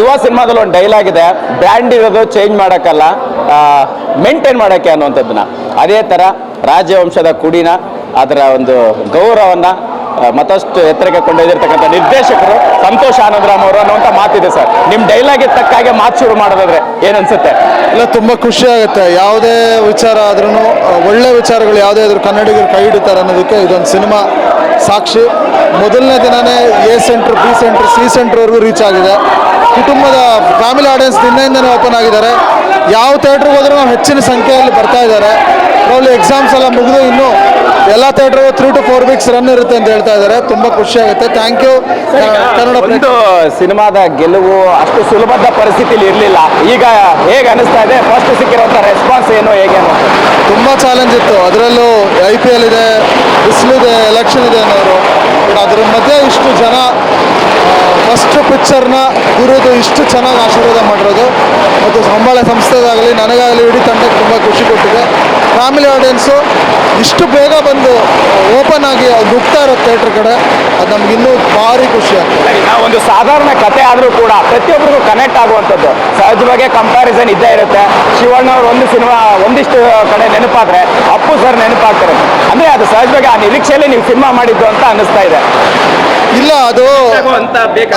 ಯುವ ಸಿನಿಮಾದಲ್ಲಿ ಒಂದು ಡೈಲಾಗ್ ಇದೆ. ಬ್ರ್ಯಾಂಡ್ ಇರೋದು ಚೇಂಜ್ ಮಾಡೋಕ್ಕಲ್ಲ ಮೇಂಟೈನ್ ಮಾಡೋಕ್ಕೆ ಅನ್ನುವಂಥದ್ದನ್ನ. ಅದೇ ಥರ ರಾಜವಂಶದ ಕುಡಿನ, ಅದರ ಒಂದು ಗೌರವವನ್ನು ಮತ್ತಷ್ಟು ಎತ್ತರಕ್ಕೆ ಕೊಂಡೊಯ್ದಿರ್ತಕ್ಕಂಥ ನಿರ್ದೇಶಕರು ಸಂತೋಷ್ ಆನಂದರಾಮ್ ಅವರು ಅನ್ನುವಂಥ ಮಾತಿದೆ ಸರ್. ನಿಮ್ಮ ಡೈಲಾಗ್ ತಕ್ಕ ಮಾತು ಶುರು ಮಾಡೋದಾದ್ರೆ ಏನನ್ಸುತ್ತೆ ಇಲ್ಲ, ತುಂಬ ಖುಷಿ ಆಗುತ್ತೆ. ಯಾವುದೇ ವಿಚಾರ ಆದ್ರೂ ಒಳ್ಳೆ ವಿಚಾರಗಳು ಯಾವುದೇ ಆದರೂ ಕನ್ನಡಿಗರು ಕೈ ಹಿಡಿತಾರೆ ಅನ್ನೋದಕ್ಕೆ ಇದೊಂದು ಸಿನಿಮಾ ಸಾಕ್ಷಿ. ಮೊದಲನೇ ದಿನನೇ A centre, B centre, C ಸೆಂಟ್ರ್ವರೆಗೂ reach ಆಗಿದೆ. ಕುಟುಂಬದ ಫ್ಯಾಮಿಲಿ ಆಡಿಯನ್ಸ್ ನಿನ್ನೆಯಿಂದನೇ ಓಪನ್ ಆಗಿದ್ದಾರೆ. ಯಾವ ಥಿಯೇಟ್ರಿಗೆ ಹೋದ್ರೂ ಹೆಚ್ಚಿನ ಸಂಖ್ಯೆಯಲ್ಲಿ ಬರ್ತಾ ಇದ್ದಾರೆ. ಪ್ರಾಬ್ಲಿ ಎಕ್ಸಾಮ್ಸ್ ಎಲ್ಲ ಮುಗಿದು ಇನ್ನೂ ಎಲ್ಲ ಥಿಯೇಟ್ರಿಗೂ three to four weeks run ಇರುತ್ತೆ ಅಂತ ಹೇಳ್ತಾ ಇದ್ದಾರೆ. ತುಂಬ ಖುಷಿ ಆಗುತ್ತೆ. ಥ್ಯಾಂಕ್ ಯು ಕನ್ನಡ ಒಂದು ಸಿನಿಮಾದ ಗೆಲುವು ಅಷ್ಟು ಸುಲಭದ ಪರಿಸ್ಥಿತಿಲಿ ಇರಲಿಲ್ಲ. ಈಗ ಹೇಗೆ ಅನಿಸ್ತಾ ಇದೆ? ಫಸ್ಟ್ ಸಿಕ್ಕಿರೋಂಥ ರೆಸ್ಪಾನ್ಸ್ ಏನು ಹೇಗೆ ತುಂಬ ಚಾಲೆಂಜ್ ಇತ್ತು. ಅದರಲ್ಲೂ ಐ ಪಿ ಎಲ್ ಇದೆ ಬಿಸಿಲಿದೆ ಎಲೆಕ್ಷನ್ ಇದೆ ಅನ್ನೋರು. ಬಟ್ ಅದ್ರ ಮಧ್ಯೆ ಇಷ್ಟು ಜನ ಫಸ್ಟ್ ಪಿಕ್ಚರ್ನ ಗುರುದು ಇಷ್ಟು ಚೆನ್ನಾಗಿ ಆಶೀರ್ವಾದ ಮಾಡಿರೋದು. ಮತ್ತು ಸಂಬಳ ಸಂಸ್ಥೆದಾಗಲಿ ನನಗಾಗಲಿ ಇಡೀ ತಂಡಕ್ಕೆ ತುಂಬ ಖುಷಿ ಕೊಟ್ಟಿದೆ. ಫ್ಯಾಮಿಲಿ ಆಡಿಯನ್ಸು ಇಷ್ಟು ಬೇಗ ಬಂದು ಓಪನ್ ಆಗಿ ಅದು ಇರೋ ಥಿಯೇಟ್ರ್ ಕಡೆ, ಅದು ನಮ್ಗೆ ಇನ್ನೂ ಭಾರಿ ಖುಷಿ ಆಗ್ತದೆ. ಒಂದು ಸಾಧಾರಣ ಕತೆ ಆದರೂ ಕೂಡ ಪ್ರತಿಯೊಬ್ಬರಿಗೂ ಕನೆಕ್ಟ್ ಆಗುವಂಥದ್ದು. ಸಹಜವಾಗಿ ಕಂಪ್ಯಾರಿಸನ್ ಇದ್ದೇ ಇರುತ್ತೆ. ಶಿವಣ್ಣ ಅವರು ಒಂದು ಸಿನಿಮಾ, ಒಂದಿಷ್ಟು ಕಡೆ ನೆನಪಾದ್ರೆ ಅಪ್ಪು ಸರ್ ನೆನಪಾಗ್ತಾರೆ. ಅಂದರೆ ಅದು ಸಹಜವಾಗಿ ಆ ನಿರೀಕ್ಷೆಯಲ್ಲಿ ನೀವು ಸಿನಿಮಾ ಮಾಡಿದ್ದು ಅಂತ ಅನ್ನಿಸ್ತಾ ಇದೆ. ಇಲ್ಲ ಅದು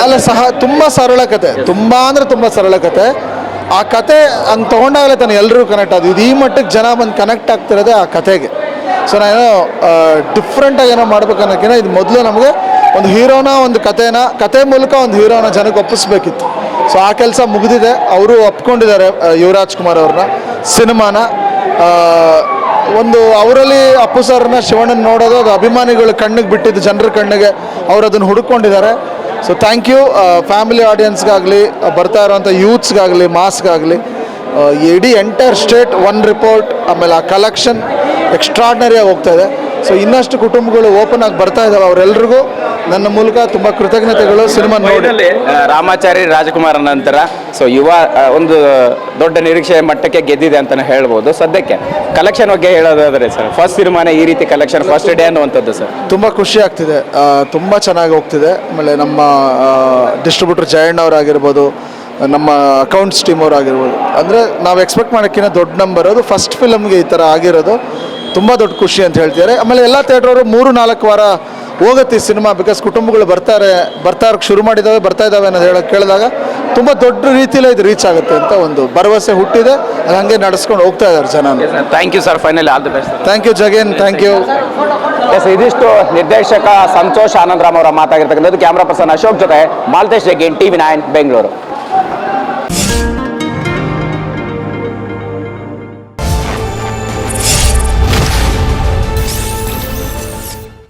ಅಲ್ಲ ಸಹ ತುಂಬ ಸರಳ ಕತೆ ತುಂಬ ಅಂದರೆ ತುಂಬ ಸರಳ ಕತೆ ಆ ಕತೆ ಅಂತ ತೊಗೊಂಡಾಗಲೇ ತಾನೆ ಎಲ್ಲರೂ ಕನೆಕ್ಟ್ ಆದ. ಇದು ಈ ಮಟ್ಟಕ್ಕೆ ಜನ ಬಂದು ಕನೆಕ್ಟ್ ಆಗ್ತಿರೋದೆ ಆ ಕತೆಗೆ. ಸೊ ನಾನು ಡಿಫ್ರೆಂಟಾಗಿ ಏನೋ ಮಾಡ್ಬೇಕು ಅನ್ನೋಕ್ಕಿಂತ ಇದು ಮೊದಲು ನಮಗೆ ಒಂದು ಹೀರೋನ ಒಂದು ಕತೆನ ಕತೆ ಮೂಲಕ ಒಂದು ಹೀರೋನ ಜನಕ್ಕೆ ಒಪ್ಪಿಸ್ಬೇಕಿತ್ತು. ಸೊ ಆ ಕೆಲಸ ಮುಗಿದಿದೆ. ಅವರು ಒಪ್ಕೊಂಡಿದ್ದಾರೆ ಯುವರಾಜ್ ಕುಮಾರ್ ಅವ್ರನ್ನ. ಸಿನಿಮಾನ ಒಂದು ಅವರಲ್ಲಿ ಅಪ್ಪು ಸರ್ನ ಶಿವಣ್ಣನ ನೋಡೋದು, ಅದು ಅಭಿಮಾನಿಗಳು ಕಣ್ಣಿಗೆ ಬಿಟ್ಟಿದ್ದು ಜನರ ಕಣ್ಣಿಗೆ, ಅವ್ರು ಅದನ್ನು ಹುಡುಕೊಂಡಿದ್ದಾರೆ ಸೊ ಥ್ಯಾಂಕ್ ಯು ಫ್ಯಾಮಿಲಿ ಆಡಿಯನ್ಸ್ಗಾಗಲಿ ಬರ್ತಾ ಇರೋವಂಥ ಯೂತ್ಸ್ಗಾಗಲಿ ಮಾಸ್ಗಾಗಲಿ ಇಡೀ ಎಂಟೈರ್ ಸ್ಟೇಟ್ ಒನ್ ರಿಪೋರ್ಟ್ ಆಮೇಲೆ ಆ ಕಲೆಕ್ಷನ್ ಎಕ್ಸ್ಟ್ರಾಡ್ನರಿಯಾಗಿ ಹೋಗ್ತಾ ಇದೆ. ಸೊ ಇನ್ನಷ್ಟು ಕುಟುಂಬಗಳು ಓಪನ್ ಆಗಿ ಬರ್ತಾ ಇದಾವೆ. ಅವರೆಲ್ಲರಿಗೂ ನನ್ನ ಮೂಲಕ ತುಂಬ ಕೃತಜ್ಞತೆಗಳು. ಸಿನಿಮಾ ನೋಡಿ. ರಾಮಾಚಾರಿ ರಾಜಕುಮಾರ ನಂತರ ಸೊ ಯುವ ಒಂದು ದೊಡ್ಡ ನಿರೀಕ್ಷೆ ಮಟ್ಟಕ್ಕೆ ಗೆದ್ದಿದೆ ಅಂತಾನೆ ಹೇಳ್ಬೋದು. ಸದ್ಯಕ್ಕೆ ಕಲೆಕ್ಷನ್ ಬಗ್ಗೆ ಹೇಳೋದಾದ್ರೆ ಸರ್ ಫಸ್ಟ್ ಸಿನಿಮಾನೇ ಈ ರೀತಿ ಕಲೆಕ್ಷನ್ ಫಸ್ಟ್ ಡೇ ಅನ್ನುವಂಥದ್ದು ಸರ್ ತುಂಬ ಖುಷಿ ಆಗ್ತಿದೆ. ತುಂಬ ಚೆನ್ನಾಗಿ ಹೋಗ್ತಿದೆ. ಆಮೇಲೆ ನಮ್ಮ ಡಿಸ್ಟ್ರಿಬ್ಯೂಟರ್ ಜಯಣ್ಣ ಅವರಾಗಿರ್ಬೋದು ನಮ್ಮ ಅಕೌಂಟ್ಸ್ ಟೀಮ್ ಅವರಾಗಿರ್ಬೋದು. ಅಂದರೆ ನಾವು ಎಕ್ಸ್ಪೆಕ್ಟ್ ಮಾಡೋಕ್ಕಿಂತ ದೊಡ್ಡ ನಂಬರ್ ಅದು. ಫಸ್ಟ್ ಫಿಲಮ್ಗೆ ಈ ಥರ ಆಗಿರೋದು. ತುಂಬ ದೊಡ್ಡ ಖುಷಿ ಅಂತ ಹೇಳ್ತಿದ್ದಾರೆ. ಆಮೇಲೆ ಎಲ್ಲ ಥಿಯೇಟ್ರವರು ಮೂರು ನಾಲ್ಕು ವಾರ ಹೋಗುತ್ತೆ ಈ ಸಿನಿಮಾ ಬಿಕಾಸ್ ಕುಟುಂಬಗಳು ಬರ್ತಾರೆ ಬರ್ತಾ ಇರೋಕ್ಕೆ ಶುರು ಮಾಡಿದ್ದಾವೆ ಬರ್ತಾ ಇದ್ದಾವೆ ಅನ್ನೋದು ಹೇಳೋಕ್ಕೆ ಕೇಳಿದಾಗ ತುಂಬ ದೊಡ್ಡ ರೀತಿಯಲ್ಲೇ ಇದು ರೀಚ್ ಆಗುತ್ತೆ ಅಂತ ಒಂದು ಭರವಸೆ ಹುಟ್ಟಿದೆ. ಅದು ಹಾಗೆ ನಡೆಸ್ಕೊಂಡು ಹೋಗ್ತಾ ಇದ್ದಾರೆ ಜನ. Thank you sir finally all the best thank you ಜಗೇನ್ thank you yes ಇದಿಷ್ಟು ನಿರ್ದೇಶಕ ಸಂತೋಷ್ ಆನಂದರಾಮ್ ಅವರ ಮಾತಾಗಿರ್ತಕ್ಕಂಥದ್ದು. ಕ್ಯಾಮ್ರಾ ಪರ್ಸನ್ ಅಶೋಕ್ ಜೊತೆ Maltesh T TV nine Bengaluru